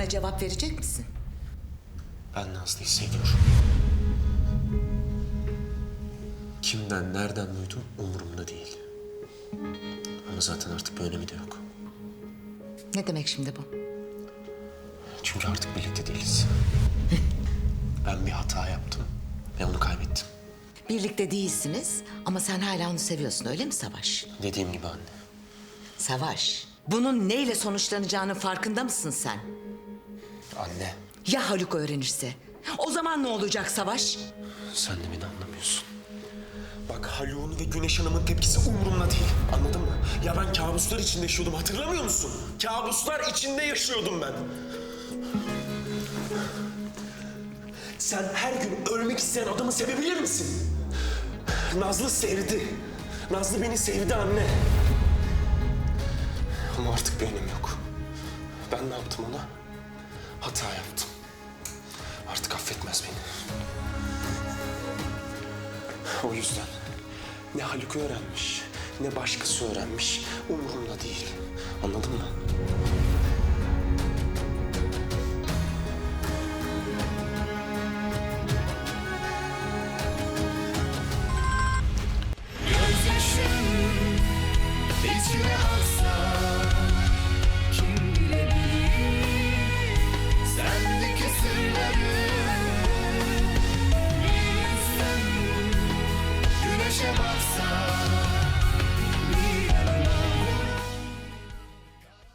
sorularına cevap verecek misin? Ben Nazlı'yı seviyorum. Kimden, nereden duydum umurumda değil. Ama zaten artık bir önemi de yok. Ne demek şimdi bu? Çünkü artık birlikte değiliz. ben bir hata yaptım ve onu kaybettim. Birlikte değilsiniz ama sen hala onu seviyorsun öyle mi Savaş? Dediğim gibi anne. Savaş, bunun neyle sonuçlanacağının farkında mısın sen? Anne, Ya Haluk öğrenirse? O zaman ne olacak Savaş? sen de beni anlamıyorsun. Bak Haluk'un ve Güneş Hanım'ın tepkisi umurumda değil. Anladın mı? Ya ben kabuslar içinde yaşıyordum hatırlamıyor musun? Kabuslar içinde yaşıyordum ben. Sen her gün ölmek isteyen adamı sevebilir misin? Nazlı sevdi. Nazlı beni sevdi anne. Ama artık önemi yok. Ben ne yaptım ona? Hata yaptım. Artık affetmez beni. O yüzden ne Haluk öğrenmiş, ne başkası öğrenmiş umurumda değil. Anladın mı? Gözyaşım